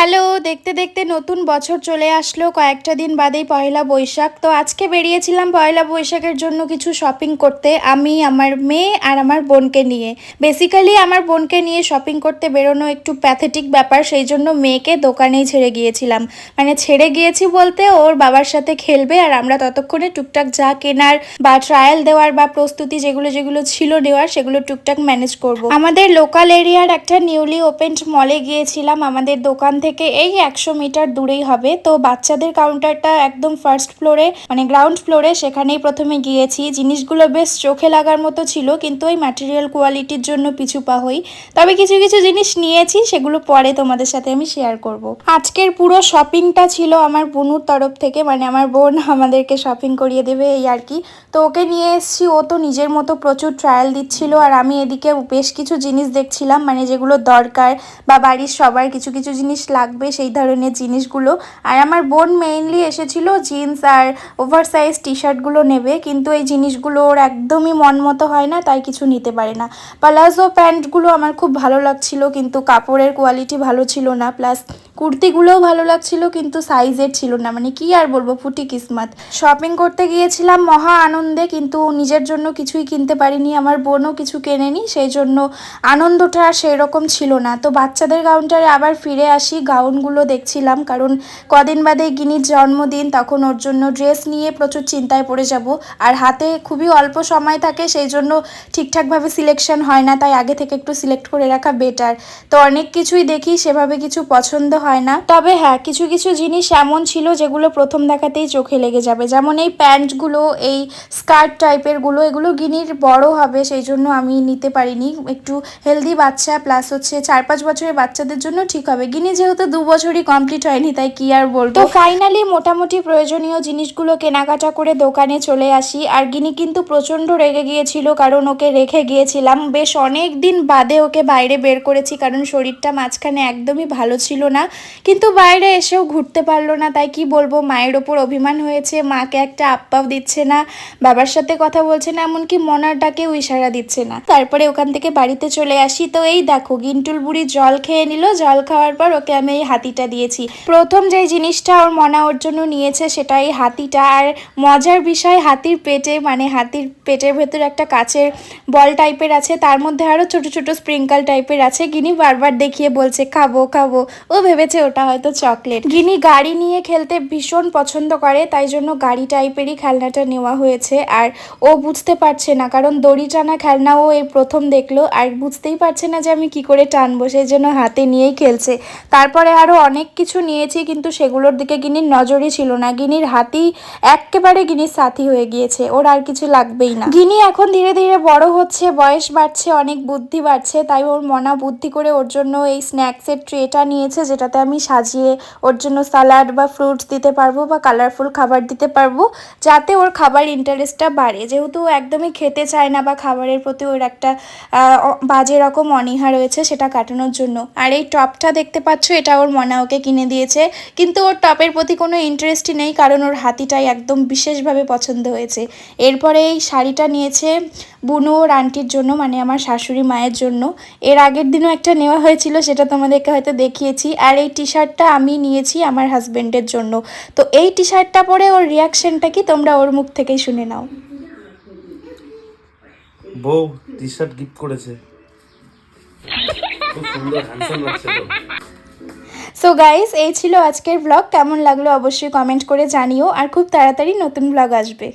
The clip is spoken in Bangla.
হ্যালো দেখতে দেখতে নতুন বছর চলে আসলো। কয়েকটা দিন বাদেই পয়লা বৈশাখ। তো আজকে বেরিয়েছিলাম পয়লা বৈশাখের জন্য কিছু শপিং করতে, আমি, আমার মেয়ে আর আমার বোনকে নিয়ে। বেসিক্যালি আমার বোনকে নিয়ে শপিং করতে বেরোনো একটু প্যাথেটিক ব্যাপার, সেই জন্য মেয়েকে দোকানেই ছেড়ে গিয়েছিলাম। মানে ছেড়ে গিয়েছি বলতে ওর বাবার সাথে খেলবে আর আমরা ততক্ষণে টুকটাক যা কেনার বা ট্রায়াল দেওয়ার বা প্রস্তুতি যেগুলো যেগুলো ছিল নেওয়ার, সেগুলো টুকটাক ম্যানেজ করব। আমাদের লোকাল এরিয়ার একটা নিউলি ওপেন্ড মলে গিয়েছিলাম। আমাদের দোকান থেকে এই একশো মিটার দূরেই হবে। তো বাচ্চাদের কাউন্টারটা একদম ফার্স্ট ফ্লোরে মানে গ্রাউন্ড ফ্লোরে সেখানেই প্রথমে গিয়েছি। জিনিসগুলো বেশ চোখে লাগার মতো ছিল, কিন্তু ওই ম্যাটেরিয়াল কোয়ালিটির জন্য পিছু পা হই। তবে কিছু কিছু জিনিস নিয়েছি, সেগুলো পরে তোমাদের সাথে আমি শেয়ার করব। আজকের পুরো শপিংটা ছিল আমার বোনুর তরফ থেকে মানে আমার বোন আমাদেরকে শপিং করিয়ে দেবে এই আর কি। তো ওকে নিয়ে এসেছি, ও তো নিজের মতো প্রচুর ট্রায়াল দিচ্ছিল, আর আমি এদিকে বেশ কিছু জিনিস দেখছিলাম মানে যেগুলো দরকার বা বাড়ির সবার কিছু কিছু জিনিস লাগবে সেই ধরনের জিনিসগুলো। আর আমার বোন মেইনলি এসেছিল জিন্স আর ওভার সাইজ টি শার্টগুলো নেবে, কিন্তু এই জিনিসগুলো ওর একদমই মন মতো হয় না, তাই কিছু নিতে পারে না। প্লাজো প্যান্টগুলো আমার খুব ভালো লাগছিল, কিন্তু কাপড়ের কোয়ালিটি ভালো ছিল না প্লাস কুর্তিগুলোও ভালো লাগছিল, কিন্তু সাইজের ছিল না। মানে কি আর বলব, ফুটি কিসমাত। শপিং করতে গিয়েছিলাম মহা আনন্দে, কিন্তু নিজের জন্য কিছুই কিনতে পারিনি, আমার বোনও কিছু কেনেনি, সেই জন্য আনন্দটা আর সেই রকম ছিল না। তো বাচ্চাদের কাউন্টারে আবার ফিরে আসি গাউনগুলো দেখছিলাম, কারণ কদিন বাদে গিনির জন্মদিন, তখন ওর জন্য ড্রেস নিয়ে প্রচুর চিন্তায় পড়ে যাব। আর হাতে খুবই অল্প সময় থাকে, সেই জন্য ঠিকঠাকভাবে সিলেকশন হয় না, তাই আগে থেকে একটু সিলেক্ট করে রাখা বেটার তো অনেক কিছুই দেখি, সেভাবে কিছু পছন্দ হয় না। তবে হ্যাঁ কিছু কিছু জিনিস এমন ছিল যেগুলো প্রথম দেখাতেই চোখে লেগে যাবে। যেমন এই প্যান্টগুলো এই স্কার্ট টাইপেরগুলো, এগুলো গিনির বড় হবে, সেই জন্য আমি নিতে পারিনি। একটু হেলদি বাচ্চা প্লাস হচ্ছে চার পাঁচ বছরের বাচ্চাদের জন্য ঠিক হবে। গিনি যেহেতু দু বছরই কমপ্লিট হয়নি, তাই কি আর বলব? তো ফাইনালি মোটামুটি প্রয়োজনীয় জিনিসগুলো কেনাকাটা করে দোকানে চলে আসি। আর গিনি কিন্তু প্রচণ্ড রেগে গিয়েছিল, কারণ ওকে রেখে গিয়েছিলাম। বেশ অনেক দিন বাদে ওকে বাইরে বের করেছি, কারণ শরীরটা মাঝখানে একদমই ভালো ছিল না। কিন্তু বাইরে এসেও ঘুরতে পারল না, তাই কি বলব, মায়ের ওপর অভিমান হয়েছে, মাকে একটা আপ্পাও দিচ্ছে না, বাবার সাথে কথা বলছে না, এমনকি মনার ডাকেও ইশারা দিচ্ছে না। তারপরে ওখান থেকে বাড়িতে চলে আসি। তো এই দেখো গিন্টুল বুড়ি জল খেয়ে নিল, জল খাওয়ার পর ওকে আমি এই হাতিটা দিয়েছি। প্রথম যে জিনিসটা ওর মনা ওর জন্য নিয়েছে সেটা এই হাতিটা। আর মজার বিষয়, হাতির পেটে মানে হাতির পেটের ভেতর একটা কাচের বল টাইপের আছে, তার মধ্যে আরও ছোট ছোট স্প্রিঙ্কল টাইপের আছে। গিনি বারবার দেখিয়ে বলছে, খাব খাব। ও ভেবেছে ওটা হয়তো চকলেট। গিনি গাড়ি নিয়ে খেলতে ভীষণ পছন্দ করে, তাই জন্য গাড়ি টাইপেরই খেলনাটা নেওয়া হয়েছে। আর ও বুঝতে পারছে না, কারণ দড়ি টানা খেলনা ও এই প্রথম দেখল, আর বুঝতেই পারছে না যে আমি কি করে টানবো, সেই জন্য হাতে নিয়েই খেলছে। তারপরে আরও অনেক কিছু নিয়েছি, কিন্তু সেগুলোর দিকে গিনির নজরই ছিল না। গিনির হাতি একেবারে গিনির সাথী হয়ে গিয়েছে, ওর আর কিছু লাগবেই না। গিনি এখন ধীরে ধীরে বড় হচ্ছে, বয়স বাড়ছে, অনেক বুদ্ধি বাড়ছে, তাই ওর মনা বুদ্ধি করে ওর জন্য এই স্ন্যাক্সের ট্রেটা নিয়েছে, যেটাতে আমি সাজিয়ে ওর জন্য সালাড বা ফ্রুটস দিতে পারব বা কালারফুল খাবার দিতে পারব, যাতে ওর খাবার ইন্টারেস্টটা বাড়ে। যেহেতু একদমই খেতে চায় না বা খাবারের প্রতি ওর একটা বাজে রকম অনীহা রয়েছে সেটা কাটানোর জন্য। আর এই টপটা দেখতে পাচ্ছ, এটা ওর মনা ওকে কিনে দিয়েছে। কিন্তু ওর টপের প্রতি কোনো ইন্টারেস্টই নেই, কারণ ওর হাতিটাই একদম বিশেষভাবে পছন্দ হয়েছে। এরপরে এই শাড়িটা নিয়েছে বুনু ওর আন্টির জন্য মানে আমার শাশুড়ি মায়ের জন্য। এর আগের দিনও একটা নেওয়া হয়েছিল, সেটা তোমাদেরকে হয়তো দেখিয়েছি। আর এই টি শার্টটা আমি নিয়েছি আমার হাজবেন্ডের জন্য। তো এই টি শার্টটা পরে ওর রিয়াকশনটা কি? তোমরা ওর মুখ থেকেই শুনে নাও। বউ টি শার্ট গিফট করেছে। খুব সুন্দর হ্যান্ডসাম লাগছে তো। সো গাইস এই ছিল আজকের ব্লগ কেমন লাগল অবশ্যই কমেন্ট করে জানিও। আর খুব তাড়াতাড়ি নতুন ব্লগ আসবে।